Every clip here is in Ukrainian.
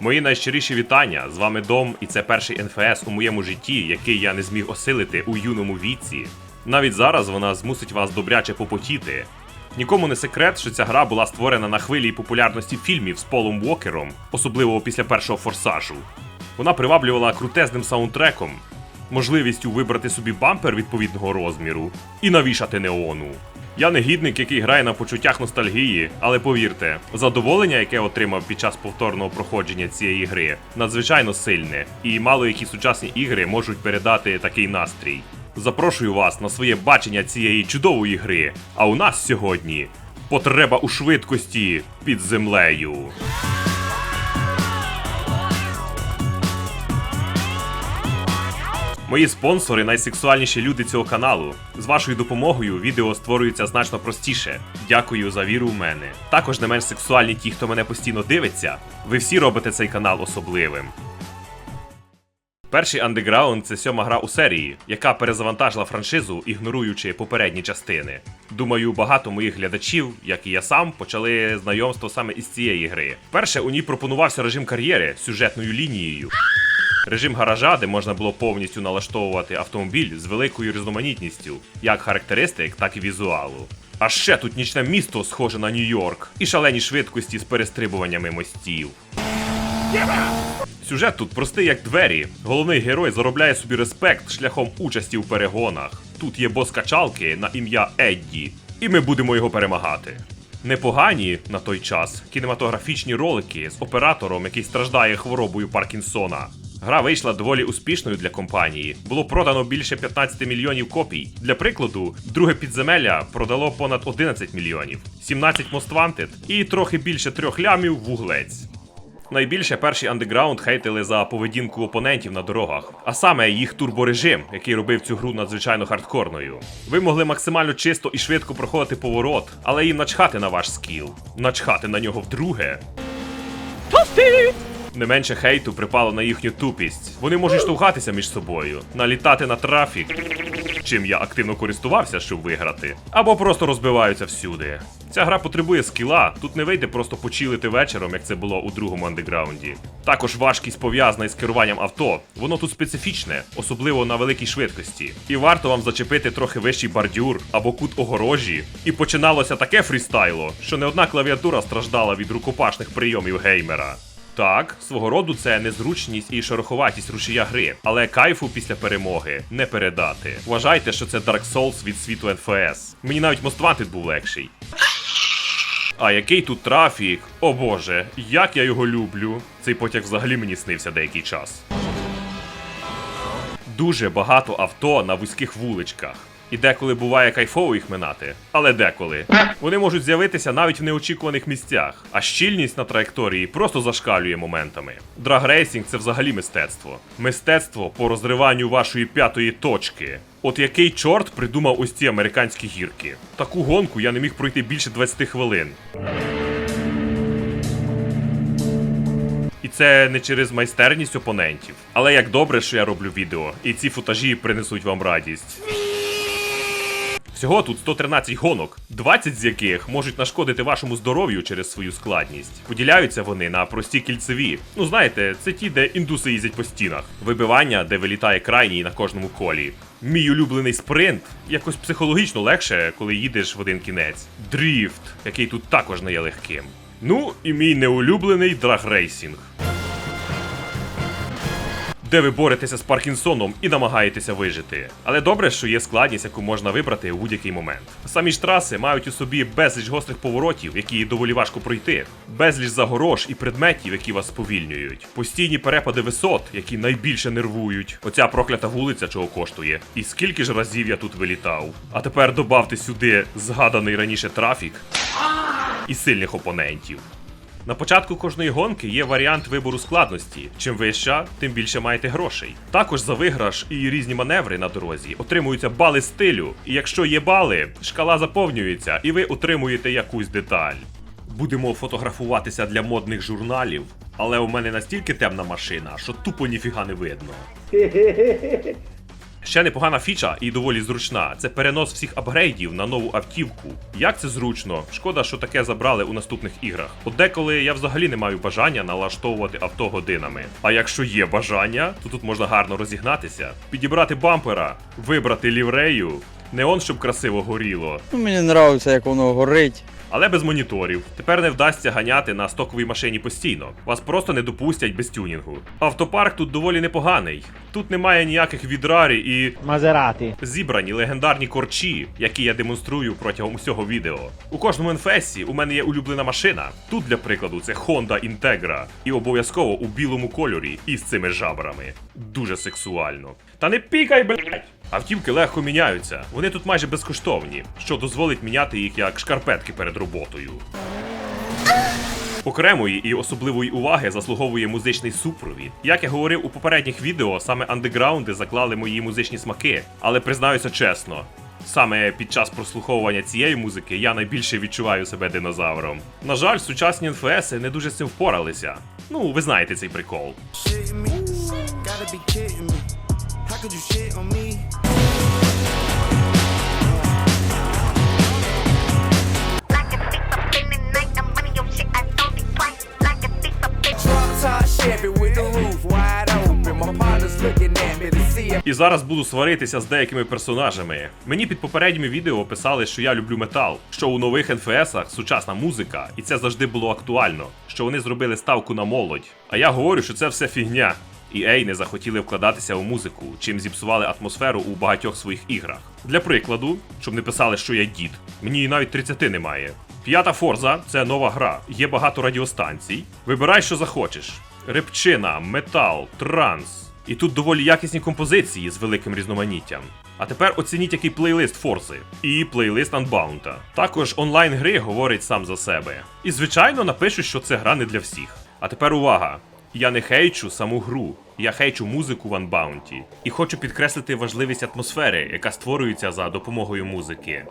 Мої найщиріші вітання. З вами Дом, і це перший НФС у моєму житті, який я не зміг осилити у юному віці. Навіть зараз вона змусить вас добряче попотіти. Нікому не секрет, що ця гра була створена на хвилі популярності фільмів з Полом Уокером, особливо після першого форсажу. Вона приваблювала крутезним саундтреком, можливістю вибрати собі бампер відповідного розміру і навішати неону. Я негідник, який грає на почуттях ностальгії, але повірте, задоволення, яке отримав під час повторного проходження цієї гри, надзвичайно сильне, і мало які сучасні ігри можуть передати такий настрій. Запрошую вас на своє бачення цієї чудової гри. А у нас сьогодні потреба у швидкості під землею. Мої спонсори найсексуальніші люди цього каналу. З вашою допомогою відео створюється значно простіше. Дякую за віру в мене. Також не менш сексуальні ті, хто мене постійно дивиться. Ви всі робите цей канал особливим. Перший андеграунд це сьома гра у серії, яка перезавантажила франшизу, ігноруючи попередні частини. Думаю, багато моїх глядачів, як і я сам, почали знайомство саме із цієї гри. Вперше у ній пропонувався режим кар'єри сюжетною лінією. Режим гаража, де можна було повністю налаштовувати автомобіль з великою різноманітністю, як характеристик, так і візуалу. А ще тут нічне місто схоже на Нью-Йорк і шалені швидкості з перестрибуваннями мостів. Сюжет тут простий як двері. Головний герой заробляє собі респект шляхом участі у перегонах. Тут є бос качалки на ім'я Едді, і ми будемо його перемагати. Непогані на той час кінематографічні ролики з оператором, який страждає хворобою Паркінсона. Гра вийшла доволі успішною для компанії. Було продано більше 15 мільйонів копій. Для прикладу, друге підземелля продало понад 11 мільйонів, 17 Most Wanted і трохи більше трьох лямів вуглець. Найбільше перший андеграунд хейтили за поведінку опонентів на дорогах, а саме їх турборежим, який робив цю гру надзвичайно хардкорною. Ви могли максимально чисто і швидко проходити поворот, але їм начхати на ваш скіл, начхати на нього вдруге. Не менше хейту припало на їхню тупість. Вони можуть штовхатися між собою, налітати на трафік, чим я активно користувався, щоб виграти, або просто розбиваються всюди. Ця гра потребує скіла, тут не вийде просто почилити вечором, як це було у другому андеграунді. Також важкість пов'язана із керуванням авто. Воно тут специфічне, особливо на великій швидкості. І варто вам зачепити трохи вищий бордюр або кут огорожі. І починалося таке фрістайло, що не одна клавіатура страждала від рукопашних прийомів геймера. Так, свого роду це незручність і шероховатість рушія гри, але кайфу після перемоги не передати. Вважайте, що це Dark Souls від світу НФС. Мені навіть Wanted був легший. А який тут трафік? О боже, як я його люблю. Цей потяг взагалі мені снився деякий час. Дуже багато авто на вузьких вуличках. І деколи буває кайфово їх минати, але деколи. Вони можуть з'явитися навіть в неочікуваних місцях, а щільність на траєкторії просто зашкалює моментами. Драгрейсінг це взагалі мистецтво. Мистецтво по розриванню вашої п'ятої точки. От який чорт придумав ось ці американські гірки. Таку гонку я не міг пройти більше 20 хвилин. І це не через майстерність опонентів. Але як добре, що я роблю відео, і ці футажі принесуть вам радість. Всього тут 113 гонок, 20 з яких можуть нашкодити вашому здоров'ю через свою складність. Поділяються вони на прості кільцеві. Ну знаєте, це ті, де індуси їздять по стінах. Вибивання, де вилітає крайній на кожному колі. Мій улюблений спринт якось психологічно легше, коли їдеш в один кінець. Дріфт, який тут також не є легким. Ну і мій неулюблений драгрейсінг де ви боретеся з Паркінсоном і намагаєтеся вижити. Але добре, що є складність, яку можна вибрати у будь-який момент. Самі ж траси мають у собі безліч гострих поворотів, які доволі важко пройти, безліч загорож і предметів, які вас сповільнюють, постійні перепади висот, які найбільше нервують. Оця проклята вулиця чого коштує. І скільки ж разів я тут вилітав. А тепер добавте сюди згаданий раніше трафік і сильних опонентів. На початку кожної гонки є варіант вибору складності. Чим вища, тим більше маєте грошей. Також за виграш і різні маневри на дорозі отримуються бали стилю. І якщо є бали, шкала заповнюється, і ви отримуєте якусь деталь. Будемо фотографуватися для модних журналів, але у мене настільки темна машина, що тупо ніфіга не видно. Ще непогана фіча і доволі зручна. Це перенос всіх апгрейдів на нову автівку. Як це зручно? Шкода, що таке забрали у наступних іграх. От деколи я взагалі не маю бажання налаштовувати авто годинами. А якщо є бажання, то тут можна гарно розігнатися, підібрати бампера, вибрати ліврею. Неон, щоб красиво горіло, Ну, мені подобається, як воно горить. але без моніторів. Тепер не вдасться ганяти на стоковій машині постійно. Вас просто не допустять без тюнінгу. Автопарк тут доволі непоганий. Тут немає ніяких відрарі і Мазерати. зібрані легендарні корчі, які я демонструю протягом усього відео. У кожному енфесі у мене є улюблена машина. Тут, для прикладу, це Honda Integra. І обов'язково у білому кольорі і з цими жабрами. Дуже сексуально. Та не пікай, блять! Автівки легко міняються. Вони тут майже безкоштовні, що дозволить міняти їх як шкарпетки перед роботою. Окремої і особливої уваги заслуговує музичний супровід. Як я говорив у попередніх відео, саме андеграунди заклали мої музичні смаки, але признаюся чесно. Саме під час прослуховування цієї музики я найбільше відчуваю себе динозавром. На жаль, сучасні НФСи не дуже з цим впоралися. Ну, ви знаєте цей прикол. І зараз буду сваритися з деякими персонажами. Мені під попередніми відео писали, що я люблю метал, що у нових НФСах сучасна музика, і це завжди було актуально, що вони зробили ставку на молодь. А я говорю, що це все фігня. EA не захотіли вкладатися у музику, чим зіпсували атмосферу у багатьох своїх іграх. Для прикладу, щоб не писали, що я дід, мені навіть 30 немає. П'ята Форза це нова гра, є багато радіостанцій. Вибирай, що захочеш: репчина, метал, транс. І тут доволі якісні композиції з великим різноманіттям. А тепер оцініть який плейлист Форзи і плейлист Unbound. Також онлайн гри говорить сам за себе. І звичайно напишу, що це гра не для всіх. А тепер увага! Я не хейчу саму гру, я хейчу музику в Unbound. І хочу підкреслити важливість атмосфери, яка створюється за допомогою музики.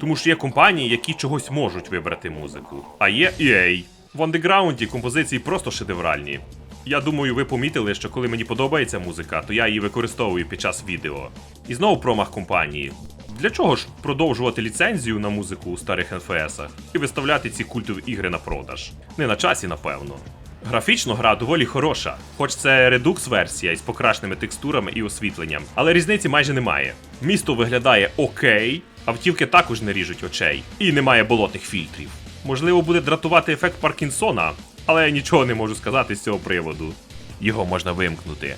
Тому що є компанії, які чогось можуть вибрати музику. А є EA. В андеграунді композиції просто шедевральні. Я думаю, ви помітили, що коли мені подобається музика, то я її використовую під час відео. І знову промах компанії. Для чого ж продовжувати ліцензію на музику у старих НФСах і виставляти ці культові ігри на продаж? Не на часі, напевно. Графічно гра доволі хороша, хоч це редукс версія із покрашеними текстурами і освітленням, але різниці майже немає. Місто виглядає окей, автівки також не ріжуть очей, і немає болотних фільтрів. Можливо, буде дратувати ефект Паркінсона, але я нічого не можу сказати з цього приводу. Його можна вимкнути.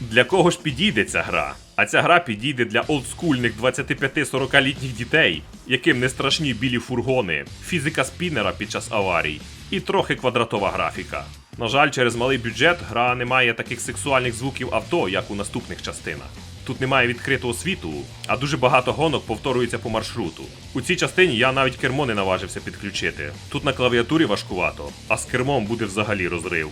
Для кого ж підійде ця гра? А ця гра підійде для олдскульних 25-40-літніх дітей, яким не страшні білі фургони, фізика спінера під час аварій і трохи квадратова графіка. На жаль, через малий бюджет гра не має таких сексуальних звуків авто, як у наступних частинах. Тут немає відкритого світу, а дуже багато гонок повторюється по маршруту. У цій частині я навіть кермо не наважився підключити. Тут на клавіатурі важкувато, а з кермом буде взагалі розрив.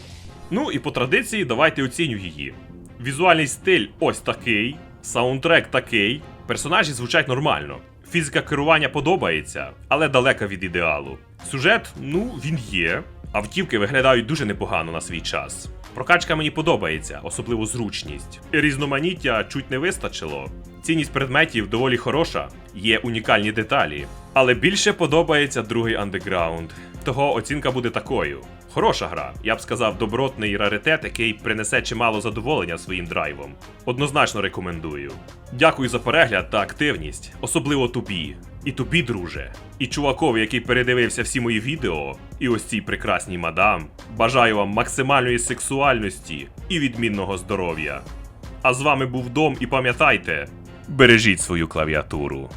Ну і по традиції давайте оціню її. Візуальний стиль ось такий, саундтрек такий, персонажі звучать нормально. Фізика керування подобається, але далека від ідеалу. Сюжет, ну, він є. Автівки виглядають дуже непогано на свій час. Прокачка мені подобається, особливо зручність. Різноманіття чуть не вистачило. Цінність предметів доволі хороша, є унікальні деталі. Але більше подобається другий андеграунд. Того оцінка буде такою. Хороша гра, я б сказав, добротний раритет, який принесе чимало задоволення своїм драйвом. Однозначно рекомендую. Дякую за перегляд та активність, особливо тобі. І тобі, друже, і чуваков, який передивився всі мої відео, і ось цій прекрасній мадам. Бажаю вам максимальної сексуальності і відмінного здоров'я. А з вами був Дом і пам'ятайте, бережіть свою клавіатуру.